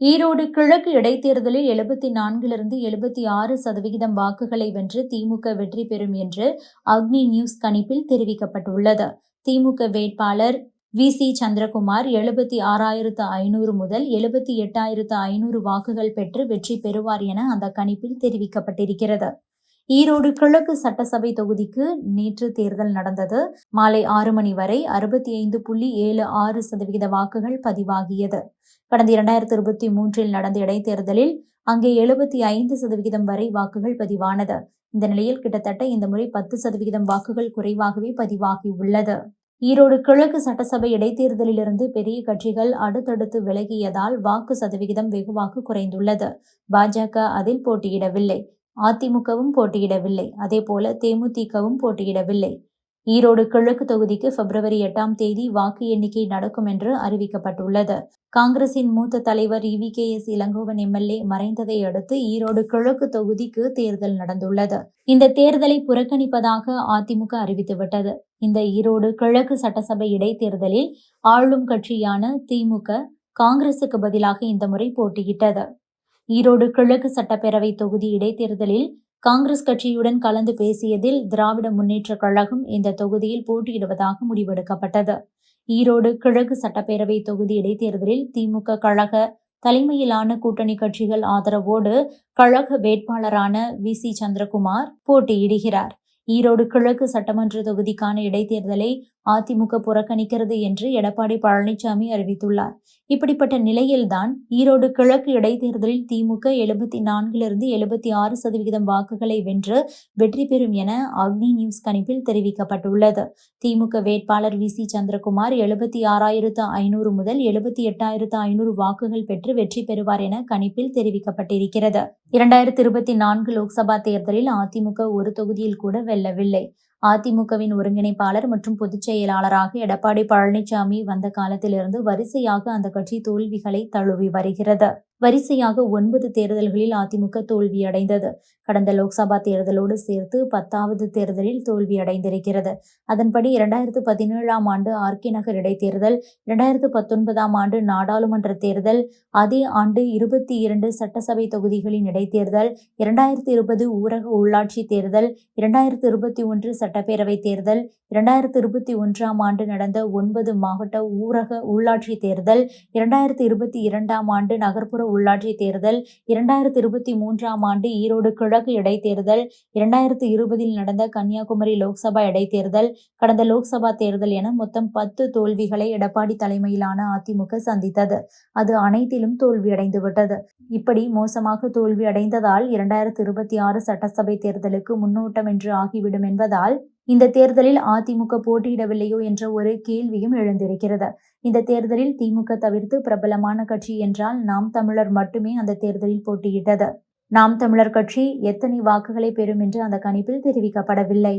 ஈரோடு கிழக்கு இடைத்தேர்தலில் எழுபத்தி நான்கிலிருந்து எழுபத்தி ஆறு சதவிகிதம் வாக்குகளை வென்று திமுக வெற்றி பெறும் என்று அக்னி நியூஸ் கணிப்பில் தெரிவிக்கப்பட்டுள்ளது. திமுக வேட்பாளர் வி. சி. சந்திரகுமார் எழுபத்தி ஆறாயிரத்து ஐநூறு முதல் எழுபத்தி எட்டாயிரத்து ஐநூறு வாக்குகள் பெற்று வெற்றி பெறுவார் என அந்த கணிப்பில் தெரிவிக்கப்பட்டிருக்கிறது. ஈரோடு கிழக்கு சட்டசபை தொகுதிக்கு நேற்று தேர்தல் நடந்தது. மாலை ஆறு மணி வரை அறுபத்தி ஐந்து புள்ளி ஏழு ஆறு சதவிகித வாக்குகள் பதிவாகியது. கடந்த இரண்டாயிரத்தி இருபத்தி மூன்றில் நடந்த இடைத்தேர்தலில் அங்கே எழுபத்தி ஐந்து சதவிகிதம் வரை வாக்குகள் பதிவானது. இந்த நிலையில் கிட்டத்தட்ட இந்த முறை பத்து சதவிகிதம் வாக்குகள் குறைவாகவே பதிவாகியுள்ளது ஈரோடு கிழக்கு சட்டசபை இடைத்தேர்தலிலிருந்து பெரிய கட்சிகள் அடுத்தடுத்து விலகியதால் வாக்கு சதவிகிதம் வெகுவாக குறைந்துள்ளது. பாஜக அதில் போட்டியிடவில்லை. அதிமுகவும் போட்டியிடவில்லை. அதேபோல தேமுதிகவும் போட்டியிடவில்லை. ஈரோடு கிழக்கு தொகுதிக்கு பிப்ரவரி எட்டாம் தேதி வாக்கு எண்ணிக்கை நடக்கும் என்று அறிவிக்கப்பட்டுள்ளது. காங்கிரசின் மூத்த தலைவர் E V K. S. Elangovan MLA மறைந்ததை அடுத்து ஈரோடு கிழக்கு தொகுதிக்கு தேர்தல் நடந்துள்ளது. இந்த தேர்தலை புறக்கணிப்பதாக அதிமுக அறிவித்துவிட்டது. இந்த ஈரோடு கிழக்கு சட்டசபை இடைத்தேர்தலில் ஆளும் கட்சியான திமுக காங்கிரசுக்கு பதிலாக இந்த முறை போட்டியிட்டது. ஈரோடு கிழக்கு சட்டப்பேரவை தொகுதி இடைத்தேர்தலில் காங்கிரஸ் கட்சியுடன் கலந்து பேசியதில் திராவிட முன்னேற்றக் கழகம் இந்த தொகுதியில் போட்டியிடுவதாக முடிவெடுக்கப்பட்டது. ஈரோடு கிழக்கு சட்டப்பேரவை தொகுதி இடைத்தேர்தலில் திமுக கழக தலைமையிலான கூட்டணி கட்சிகள் ஆதரவோடு கழக வேட்பாளரான வி சி சந்திரகுமார் போட்டியிடுகிறார். ஈரோடு கிழக்கு சட்டமன்ற தொகுதிக்கான இடைத்தேர்தலை அதிமுக புறக்கணிக்கிறது என்று எடப்பாடி பழனிசாமி அறிவித்துள்ளார். இப்படிப்பட்ட நிலையில்தான் ஈரோடு கிழக்கு இடைத்தேர்தலில் திமுக எழுபத்தி நான்கிலிருந்து எழுபத்தி ஆறு சதவிகிதம் வாக்குகளை வென்று வெற்றி பெறும் என அக்னி நியூஸ் கணிப்பில் தெரிவிக்கப்பட்டுள்ளது. திமுக வேட்பாளர் வி சி சந்திரகுமார் எழுபத்தி ஆறாயிரத்து ஐநூறு முதல் எழுபத்தி எட்டாயிரத்து ஐநூறு வாக்குகள் பெற்று வெற்றி பெறுவார் என கணிப்பில் தெரிவிக்கப்பட்டிருக்கிறது. இரண்டாயிரத்தி இருபத்தி நான்கு லோக்சபா தேர்தலில் அதிமுக ஒரு தொகுதியில் கூட வெல்லவில்லை. அதிமுகவின் ஒருங்கிணைப்பாளர் மற்றும் பொதுச் செயலாளராக எடப்பாடி பழனிசாமி வந்த காலத்திலிருந்து வரிசையாக அந்த கட்சி தோல்விகளை தழுவி வருகிறது. வரிசையாக ஒன்பது தேர்தல்களில் அதிமுக தோல்வியடைந்தது. கடந்த லோக்சபா தேர்தலோடு சேர்த்து பத்தாவது தேர்தலில் தோல்வியடைந்திருக்கிறது. அதன்படி இரண்டாயிரத்து பதினேழாம் ஆண்டு ஆர்கே நகர் இடைத்தேர்தல் இரண்டாயிரத்து பத்தொன்பதாம் ஆண்டு நாடாளுமன்ற தேர்தல் அதே ஆண்டு இருபத்தி இரண்டு சட்டசபை தொகுதிகளின் இடைத்தேர்தல் இரண்டாயிரத்து இருபது ஊரக உள்ளாட்சி தேர்தல் இரண்டாயிரத்து இருபத்தி ஒன்று சட்டப்பேரவை தேர்தல் இரண்டாயிரத்தி இருபத்தி ஒன்றாம் ஆண்டு நடந்த ஒன்பது மாவட்ட ஊரக உள்ளாட்சி தேர்தல் இரண்டாயிரத்தி இருபத்தி இரண்டாம் ஆண்டு நகர்ப்புற உள்ளாட்சி தேர்தல் இரண்டாயிரத்து இருபத்தி மூன்றாம் ஆண்டு ஈரோடு கிழக்கு இடைத்தேர்தல் இரண்டாயிரத்து இருபதில் நடந்த கன்னியாகுமரி லோக்சபா இடைத்தேர்தல் கடந்த லோக்சபா தேர்தல் என மொத்தம் பத்து தோல்விகளை எடப்பாடி தலைமையிலான அதிமுக சந்தித்தது. அது அனைத்திலும் தோல்வியடைந்து விட்டது இப்படி மோசமாக தோல்வி அடைந்ததால் இருபத்தி ஆறு சட்டசபை தேர்தலுக்கு முன்னோட்டம் என்று ஆகிவிடும் என்பதால் இந்த தேர்தலில் அதிமுக போட்டியிடவில்லையோ என்ற ஒரு கேள்வியும் எழுந்திருக்கிறது. இந்த தேர்தலில் திமுக தவிர்த்து பிரபலமான கட்சி என்றால் நாம் தமிழர் மட்டுமே அந்த தேர்தலில் போட்டியிட்டது. நாம் தமிழர் கட்சி எத்தனை வாக்குகளை பெறும் என்று அந்த கணிப்பில் தெரிவிக்கப்படவில்லை.